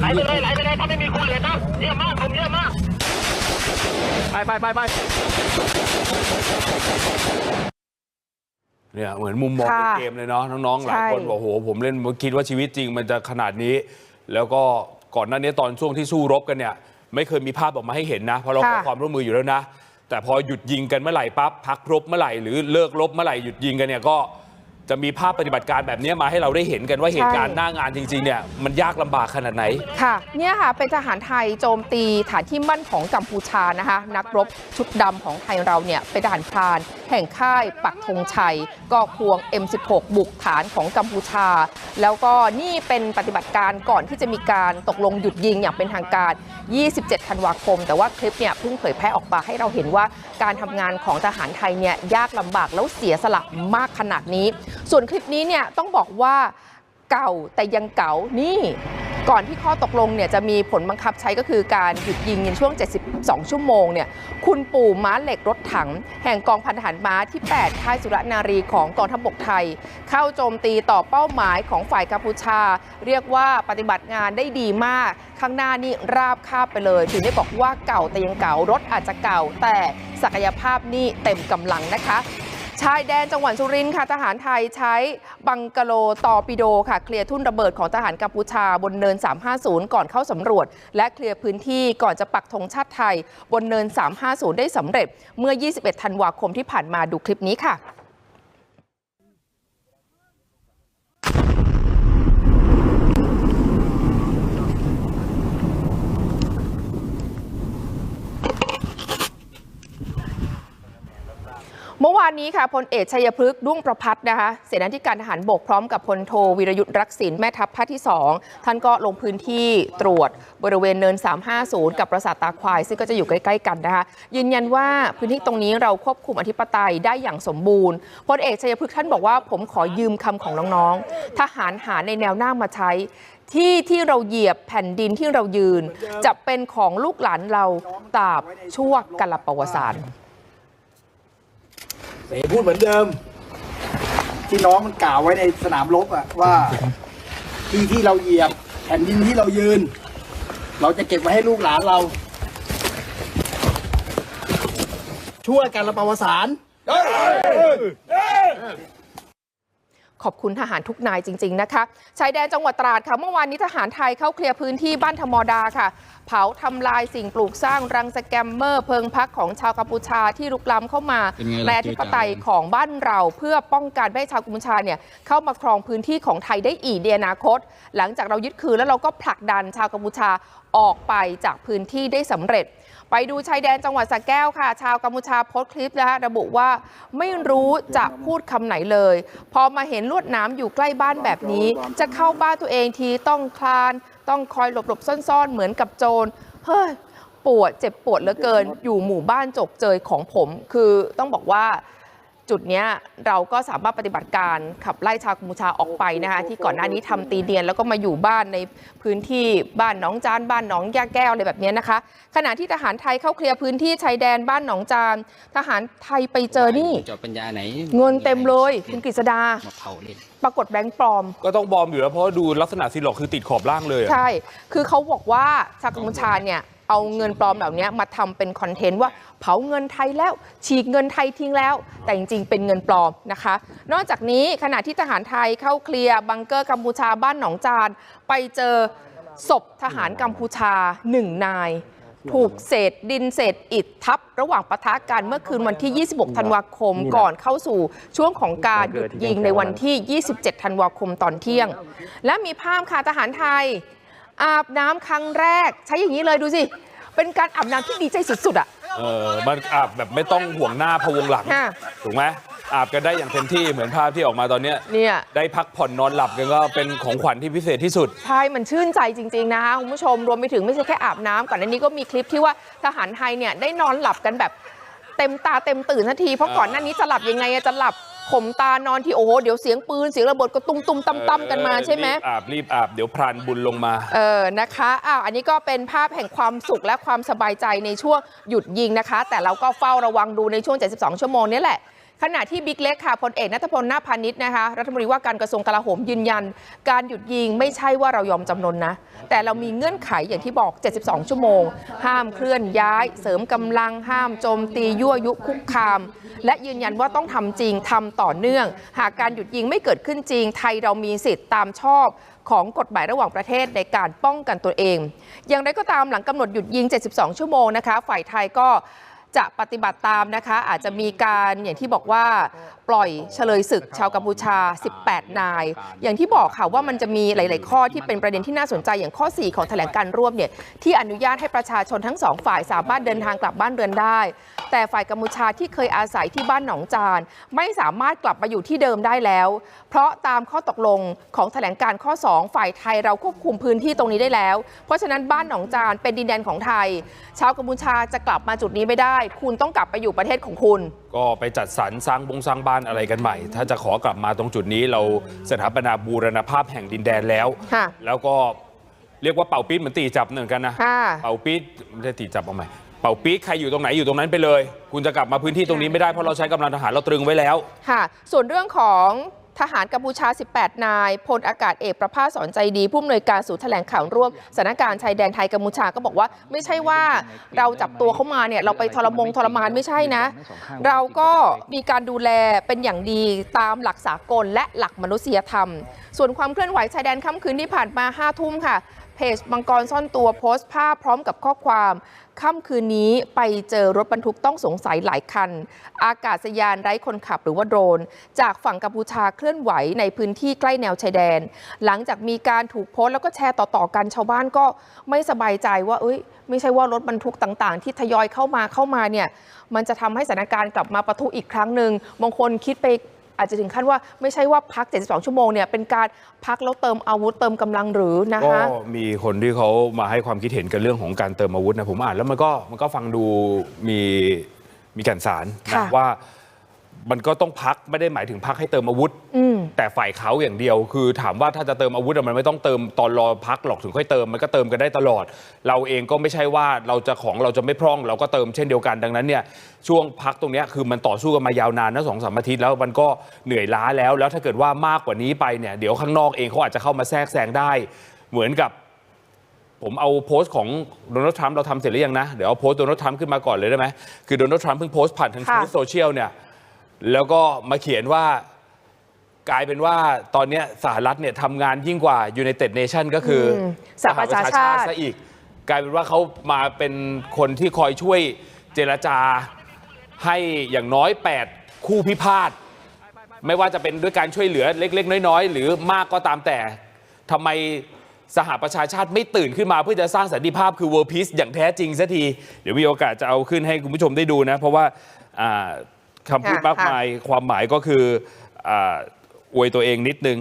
ไหลไปเลยไหลไปเลยถ้าไม่มีครูเหรียญนะเยี่ยมมากผมเยี่ยมมากไปไปไปไปเนี่ยเหมือนมุมมองในเกมเลยเนาะน้องๆหลายคนบอกโอ้โหผมเล่นคิดว่าชีวิตจริงมันจะขนาดนี้ แล้วก็ก่อนหน้านี้ตอนช่วงที่สู้รบกันเนี่ย ไม่เคยมีภาพออกมาให้เห็นนะเพราะเราขอความร่วมมืออยู่แล้วนะ แต่พอหยุดยิงกันเมื่อไหร่ปั๊บพักรบเมื่อไหร่หรือเลิกรบเมื่อไหร่หยุดยิงกันเนี่ยก็ จะมีภาพปฏิบัติการแบบนี้มาให้เราได้เห็นกันว่าเหตุการณ์หน้างานจริงๆเนี่ยมันยากลำบากขนาดไหน ค่ะเนี่ยค่ะเป็นทหารไทยโจมตีฐานที่มั่นของกัมพูชานะคะนักรบชุดดำของไทยเราเนี่ยเป็นทหารพราน แห่งค่ายปักธงชัย ก็ควง M16 บุกฐานของกัมพูชา แล้วก็นี่เป็นปฏิบัติการก่อนที่จะมีการตกลงหยุดยิงอย่างเป็นทางการ 27 ธันวาคม แต่ว่าคลิปเนี่ยเพิ่งเผยแพร่ออกมาให้เราเห็นว่าการทำงานของทหารไทยเนี่ยยากลำบากแล้วเสียสละมากขนาดนี้ ส่วนคลิปนี้เนี่ยต้องบอกว่าเก่าแต่ยังเก่านี่ก่อนที่ข้อตกลงเนี่ยจะมีผลบังคับใช้ก็คือการหยุดยิงในช่วง 72 ชั่วโมงเนี่ยคุณปู่ม้าเหล็กรถถัง แห่งกองพันทหารม้าที่ 8 ค่ายสุรนารีของกองทัพบกไทย เข้าโจมตีต่อเป้าหมายของฝ่ายกัมพูชา เรียกว่าปฏิบัติงานได้ดีมาก ข้างหน้านี่ราบคาบไปเลย ถึงได้บอกว่าเก่าแต่ยังเก่ารถอาจจะเก่า แต่ศักยภาพนี่เต็มกำลังนะคะ ชายแดนจังหวัดสุรินทร์ค่ะทหารไทยใช้บังกะโลตอปิโดค่ะ เคลียร์ทุ่นระเบิดของทหารกัมพูชาบนเนิน 350 ก่อนเข้าสำรวจ และเคลียร์พื้นที่ก่อนจะปักธงชาติไทย บนเนิน 350 ได้สำเร็จเมื่อ 21 ธันวาคมที่ผ่านมาดูคลิปนี้ค่ะานนี้ค่ะพลเอกชัยพฤกษ์ด้งประพัฒนะคะเสนาธิการทหารบกพร้อมกับพลโทวิรยุทธ์รักษิณแม่ทัพภาคที่ 2 ท่านก็ลงพื้นที่ตรวจบริเวณเนิน 350 กับปราสาทตาควาย ซึ่งก็จะอยู่ใกล้ ๆ กันนะคะยืนยันว่าพื้นที่ตรงนี้เราควบคุมอธิปไตยได้อย่างสมบูรณ์พลเอกชัยพฤกษ์ท่านบอกว่าผมขอยืมคำของน้องๆ ทหารหาในแนวหน้ามาใช้ที่ที่เราเหยียบแผ่นดินที่เรายืน จะเป็นของลูกหลานเราตราบชั่วกาลประวัติศาสาน เสพูดเหมือนเดิม ที่น้องมันกล่าวไว้ในสนามรบอะว่า ที่ที่เราเหยียบแผ่นดินที่เรายืน เราจะเก็บไว้ให้ลูกหลานเรา ช่วยกันระปวสาร ขอบคุณทหารทุกนายจริง ๆ นะคะ ชายแดนจังหวัดตราดค่ะ เมื่อวานนี้ทหารไทยเข้าเคลียร์พื้นที่บ้านธรรมดาค่ะ เผาทำลายสิ่งปลูกสร้างรังสแกมเมอร์ เพิงพักของชาวกัมพูชาที่ลุกล้ำเข้ามาเป็นไงล่ะในอธิปไตยของบ้านเรา เพื่อป้องกันไม่ให้ชาวกัมพูชาเนี่ยเข้ามาครองพื้นที่ของไทยได้อีกในอนาคต หลังจากเรายึดคืนแล้วเราก็ผลักดันชาวกัมพูชาออกไปจากพื้นที่ได้สำเร็จ ไปดูชายแดนจังหวัดสระแก้วค่ะ ชาวกัมพูชาโพสต์คลิปนะคะระบุว่าไม่รู้จะพูดคำไหนเลย พอมาเห็นลวดหน้ำอยู่ใกล้บ้านแบบนี้ จะเข้าบ้านตัวเองทีต้องคลาน ต้องคอยหลบหลบซ่อนๆ เหมือนกับโจรเฮ้ยปวดเจ็บปวดเหลือเกิน อยู่หมู่บ้านจกเจยของผม คือต้องบอกว่า จุดเนี้ยเราก็สามารถปฏิบัติการขับไล่ชาวกัมพูชาออกไปนะคะที่ก่อนหน้านี้ทำตีเนียน แล้วก็มาอยู่บ้านในพื้นที่บ้านหนองจาน บ้านหนองยาแก้วอะไรแบบเนี้ยนะคะ ขณะที่ทหารไทยเข้าเคลียร์พื้นที่ชายแดนบ้านหนองจาน ทหารไทยไปเจอนี่จอปัญญาไหนเงินเต็มเลยคุณกฤษดามาเผาเล่นปรากฏแบงค์ปลอม ก็ต้องบอมอยู่แล้วเพราะว่าดูลักษณะซีหลอกคือติดขอบล่างเลยอะใช่คือเขาบอกว่าชาวกัมพูชาเนี่ย เอาเงินปลอมเหล่านี้มาทำเป็นคอนเทนต์ว่าเผาเงินไทยแล้ว ฉีกเงินไทยทิ้งแล้ว แต่จริงๆ เป็นเงินปลอมนะคะ นอกจากนี้ขณะที่ทหารไทยเข้าเคลียร์บังเกอร์กัมพูชาบ้านหนองจาน ไปเจอศพทหารกัมพูชาหนึ่งนาย ถูกเศษดินเศษอิฐทับ ระหว่างปะทะกันเมื่อคืนวันที่ 26 ธันวาคมก่อนเข้าสู่ช่วงของการหยุดยิงในวันที่ 27 ธันวาคมตอนเที่ยง และมีภาพค่ะทหารไทย อาบน้ำครั้งแรก ใช้อย่างนี้เลยดูสิ เป็นการอาบน้ำที่ดีใจสุดๆอะเออมันอาบแบบไม่ต้องห่วงหน้าพะวงหลังค่ะถูกไหมอาบกันได้อย่างเต็มที่เหมือนภาพที่ออกมาตอนเนี้ยเนี่ยได้พักผ่อนนอนหลับกันก็เป็นของขวัญที่พิเศษที่สุด ใช่ มันชื่นใจจริง ๆ นะคะคุณผู้ชมรวมไปถึงไม่ใช่แค่อาบน้ำก่อนหน้านี้ก็มีคลิปที่ว่าทหารไทยเนี่ยได้นอนหลับกันแบบเต็มตาเต็มตื่นทันทีเพราะก่อนหน้านี้จะหลับยังไงอะจะหลับ ข่มตานอนที่โอ้โหเดี๋ยวเสียงปืนเสียงระเบิดก็ตุ้มตุ้มตั้มตั้มกันมาใช่ไหมรีบอาบรีบอาบเดี๋ยวพรานบุญลงมา เออนะคะอ้าวอันนี้ก็เป็นภาพแห่งความสุขและความสบายใจในช่วงหยุดยิงนะคะ แต่เราก็เฝ้าระวังดูในช่วง 72 ชั่วโมงนี้แหละ ขณะที่บิ๊กเล็กค่ะพลเอกนัทพลนาพาณิชนะคะรัฐมนตรีว่าการกระทรวงกลาโหมยืนยัน การหยุดยิงไม่ใช่ว่าเรายอมจำนนนะ แต่เรามีเงื่อนไขอย่างที่บอก 72 ชั่วโมง ห้ามเคลื่อนย้าย เสริมกำลังห้ามโจมตียั่วยุคุกคาม และยืนยันว่าต้องทำจริงทำต่อเนื่อง หากการหยุดยิงไม่เกิดขึ้นจริง ไทยเรามีสิทธิ์ตามชอบของกฎหมายระหว่างประเทศในการป้องกันตัวเอง อย่างไรก็ตามหลังกำหนดหยุดยิง 72 ชั่วโมงนะคะ ฝ่ายไทยก็ จะปฏิบัติตามนะคะ อาจจะมีการอย่างที่บอกว่าปล่อยเฉลยศึกชาวกัมพูชา 18 นาย อย่างที่บอกค่ะว่ามันจะมีหลาย ๆ ข้อที่เป็นประเด็นที่น่าสนใจอย่างข้อ 4 ของแถลงการร่วมเนี่ยที่อนุญาตให้ประชาชนทั้งสองฝ่ายสามารถเดินทางกลับบ้านเรือนได้ แต่ฝ่ายกัมพูชาที่เคยอาศัยที่บ้านหนองจาน ไม่สามารถกลับมาอยู่ที่เดิมได้แล้ว เพราะตามข้อตกลงของแถลงการข้อ 2 ฝ่ายไทยเราควบคุมพื้นที่ตรงนี้ได้แล้ว เพราะฉะนั้นบ้านหนองจานเป็นดินแดนของไทย ชาวกัมพูชาจะกลับมาจุดนี้ไม่ได้คุณต้องกลับไปอยู่ประเทศของคุณ ก็ไปจัดสรรสร้างบงสร้างบ้านอะไรกันใหม่ ถ้าจะขอกลับมาตรงจุดนี้เราสถาปนาบูรณภาพแห่งดินแดนแล้ว ค่ะ แล้วก็เรียกว่าเป่าปี๊ดเหมือนตีจับเหมือนกันนะ ค่ะ เป่าปี๊ดไม่ได้ตีจับเอาใหม่เป่าปี๊ดใครอยู่ตรงไหนอยู่ตรงนั้นไปเลย คุณจะกลับมาพื้นที่ตรงนี้ไม่ได้เพราะเราใช้กำลังทหารเราตรึงไว้แล้ว ค่ะ ส่วนเรื่องของ ทหารกัมพูชา 18 นาย พลอากาศเอกประภาสสอนใจดี ผู้อำนวยการศูนย์แถลงข่าวร่วมสถานการณ์ชายแดนไทยกัมพูชาก็บอกว่า ไม่ใช่ว่าเราจับตัวเขามาเนี่ยเราไปทรมงทรมานไม่ใช่นะ เราก็มีการดูแลเป็นอย่างดีตามหลักสากลและหลักมนุษยธรรม ส่วนความเคลื่อนไหวชายแดนค่ำคืนที่ผ่านมา 5 ทุ่มค่ะ เพจมังกรซ่อนตัวโพสต์ภาพพร้อมกับข้อความค่ำคืนนี้ไปเจอรถบรรทุกต้องสงสัยหลายคัน อากาศยานไร้คนขับหรือว่าโดรน จากฝั่งกัมพูชาเคลื่อนไหวในพื้นที่ใกล้แนวชายแดน หลังจากมีการถูกโพสต์แล้วก็แชร์ต่อๆกันชาวบ้านก็ไม่สบายใจว่าเอ้ยไม่ใช่ว่ารถบรรทุกต่างๆ ที่ทยอยเข้ามาเข้ามาเนี่ยมันจะทำให้สถานการณ์กลับมาปะทุอีกครั้งหนึ่งบางคนคิดไป อาจจะถึงขั้นว่าไม่ใช่ว่าพัก 72 ชั่วโมงเนี่ยเป็นการพักแล้วเติมอาวุธเติมกำลังหรือนะก็คะมีคนที่เขามาให้ความคิดเห็นกันเรื่องของการเติมอาวุธนะผมอ่านแล้วมันก็มันก็ฟังดูมีมีแก่นสารค่ะนะว่า มันก็ต้องพักไม่ได้หมายถึงพักให้เติมอาวุธอืมแต่ฝ่ายเขาอย่างเดียว คือถามว่าถ้าจะเติมอาวุธอะมันไม่ต้องเติมตอนรอพักหรอกถึงค่อยเติมมันก็เติมกันได้ตลอด เราเองก็ไม่ใช่ว่าเราจะของเราจะไม่พร่อง เราก็เติมเช่นเดียวกันดังนั้นเนี่ยช่วงพักตรงเนี้ยคือมันต่อสู้กันมายาวนานนะสองสามอาทิตย์แล้วมันก็เหนื่อยล้าแล้ว แล้วถ้าเกิดว่ามากกว่านี้ไปเนี่ยเดี๋ยวข้างนอกเองเขาอาจจะเข้ามาแทรกแซงได้ เหมือนกับผมเอาโพสต์ของโดนัลด์ทรัมป์เราทำเสร็จหรือยังนะ เดี๋ยวเอาโพสต์โดนัลด์ทรัมป์ขึ้นมาก่อนเลยได้ไหมคือโดนัลด์ทรัมป์เพิ่งโพสต์ผ่านทางค่ะโซเชียลเนี่ย แล้วก็มาเขียนว่ากลายเป็นว่าตอนเนี้ยสหรัฐเนี่ยทำงานยิ่งกว่า United Nation ก็คืออมสหประชาชาติซะอีก กลายเป็นว่าเขามาเป็นคนที่คอยช่วยเจรจาให้อย่างน้อย 8 คู่พิพาทไม่ว่าจะเป็นด้วยการช่วยเหลือเล็ก ๆ น้อย ๆ หรือมากก็ตามแต่ทำไมสหประชาชาติไม่ตื่นขึ้นมาเพื่อจะสร้างสันติภาพคือ World Peace อย่างแท้จริงสักที เดี๋ยวมีโอกาสจะเอาขึ้นให้คุณผู้ชมได้ดูนะ เพราะว่าอ่า คำพูดค่ะมากมาย ความหมายก็คืออาอวยตัวเองนิดนึง